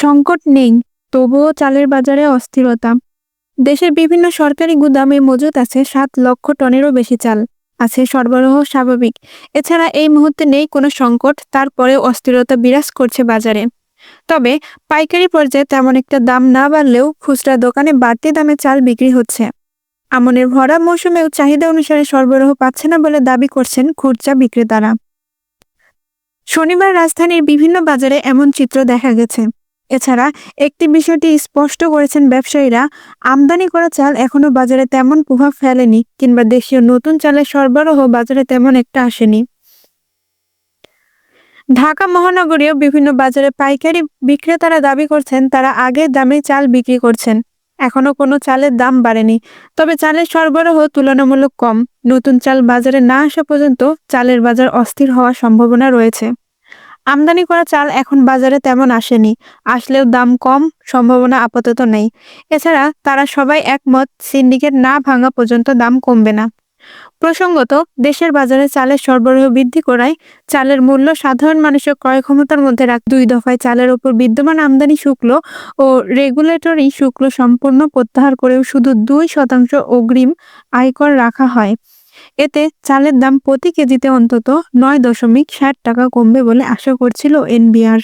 সংকট নেই, তবুও চালের বাজারে অস্থিরতা। দেশের বিভিন্ন সরকারি গুদামে মজুত আছে সাত লক্ষ টনেরও বেশি চাল, আছে সরবরাহ স্বাভাবিক। এছাড়া এই মুহূর্তে নেই কোনো সংকট তারপরে অস্থিরতা বিরাজ করছে বাজারে। তবে পাইকারি পর্যায়ে তেমন একটা দাম না বাড়লেও খুচরা দোকানে বাড়তি দামে চাল বিক্রি হচ্ছে। আমনের ভরা মৌসুমেও চাহিদা অনুসারে সরবরাহ পাচ্ছে না বলে দাবি করছেন খুচরা বিক্রেতারা। শনিবার রাজধানীর বিভিন্ন বাজারে এমন চিত্র দেখা গেছে। এছাড়া একটি বিষয়টি স্পষ্ট করেছেন ব্যবসায়ীরা, আমদানি করা চাল এখনও বাজারে তেমন প্রভাব ফেলেনি কিংবা দেশীয় নতুন চালের সরবরাহ বাজারে তেমন একটা আসেনি। ঢাকা মহানগরীয় বিভিন্ন বাজারে পাইকারি বিক্রেতারা দাবি করছেন তারা আগের দামে চাল বিক্রি করছেন, এখনও কোনো চালের দাম বাড়েনি। তবে চালের সরবরাহ তুলনামূলক কম। নতুন চাল বাজারে না আসা পর্যন্ত চালের বাজার অস্থির হওয়ার সম্ভাবনা রয়েছে। আমদানি করা চাল এখন বাজারে তেমন আসেনি। আসলেও দাম কম, সম্ভাবনা আপাতত নেই। এছাড়া তারা সবাই একমত, সিন্ডিকেট না ভাঙা পর্যন্ত দাম কমবে না। প্রসঙ্গত, দেশের বাজারে চালের সরবরাহ বৃদ্ধি করায় চালের মূল্য সাধারণ মানুষের ক্রয় ক্ষমতার মধ্যে রাখ দুই দফায় চালের উপর বিদ্যমান আমদানি শুল্ক ও রেগুলেটরি শুল্ক সম্পূর্ণ প্রত্যাহার করেও শুধু দুই শতাংশ অগ্রিম আয়কর রাখা হয়। এতে চালের দাম প্রতি কেজিতে অন্তত নয় দশমিক ষাট টাকা কমবে বলে আশা করছিল এনবিআর।